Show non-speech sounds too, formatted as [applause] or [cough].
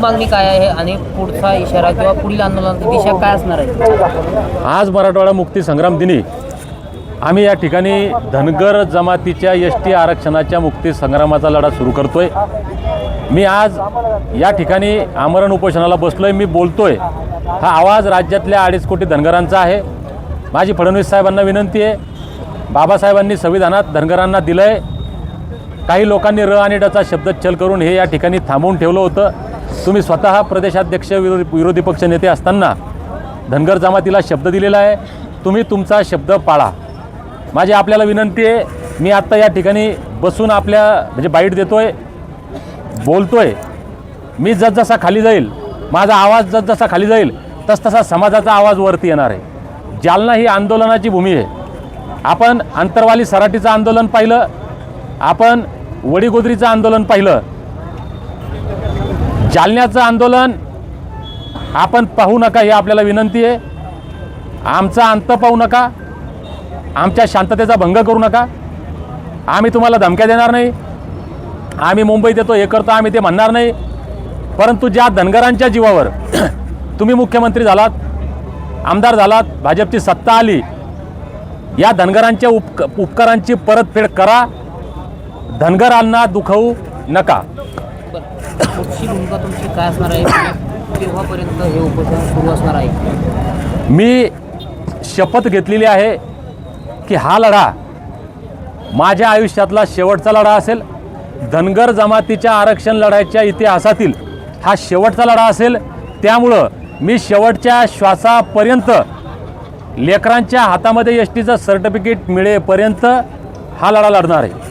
मागणी काय आहे आणि पुढचा इशारा किंवा पुढील आंदोलनाची दिशा काय असणार आहे? आज मराठवाडा मुक्ती संग्राम दिनी आम्ही या ठिकाणी धनगर जमातीच्या एस टी आरक्षणाच्या मुक्ती संग्रामाचा लढा सुरू करतोय. मी आज या ठिकाणी आमरण उपोषणाला बसलोय मी बोलतोय. हा आवाज राज्यातल्या अडीच कोटी धनगरांचा आहे. माझी फडणवीस साहेबांना विनंती आहे. बाबासाहेबांनी संविधानात धनगरांना दिलं आहे काही लोकांनी र आणि डचा शब्दच्छल करून हे या ठिकाणी थांबवून ठेवलं होतं. तुम्ही स्वतः प्रदेशाध्यक्ष विरोधी विरोधी पक्ष नेते असताना धनगर जमातीला शब्द दिलेला आहे. तुम्ही तुमचा शब्द पाळा. माझी आपल्याला विनंती आहे मी आत्ता या ठिकाणी बसून आपल्या म्हणजे बाईट देतो आहे बोलतो आहे मी जसजसा खाली जाईल माझा आवाज जसजसा खाली जाईल तसतसा समाजाचा आवाज वरती येणार आहे. जालना ही आंदोलनाची भूमी आहे. आपण अंतरवाली सराटीचं आंदोलन पाहिलं आपण वडीगोदरीचं आंदोलन पाहिलं जालन्याचं आंदोलन आपण पाहू नका ही आपल्याला विनंती आहे. आमचा अंत पाहू नका. आमच्या शांततेचा भंग करू नका. आम्ही तुम्हाला धमक्या देणार नाही. आम्ही मुंबईत येतो हे करतो आम्ही ते म्हणणार नाही. परंतु ज्या धनगरांच्या जीवावर [clears throat] तुम्ही मुख्यमंत्री झालात आमदार झालात भाजपची सत्ता आली या धनगरांच्या उपक उपकारांची परतफेड करा. धनगरांना दुखवू नका. पुढची भूमिका तुमची काय असणार आहे? केव्हापर्यंत हे उपोषण सुरू असणार आहे? मी शपथ घेतलेली आहे की हा लढा माझ्या आयुष्यातला शेवटचा लढा असेल. धनगर जमातीच्या आरक्षण लढाईच्या इतिहासातील हा शेवटचा लढा असेल. त्यामुळं मी शेवटच्या श्वासापर्यंत लेकरांच्या हातामध्ये एस टीचं सर्टिफिकेट मिळेपर्यंत हा लढा लढणार आहे.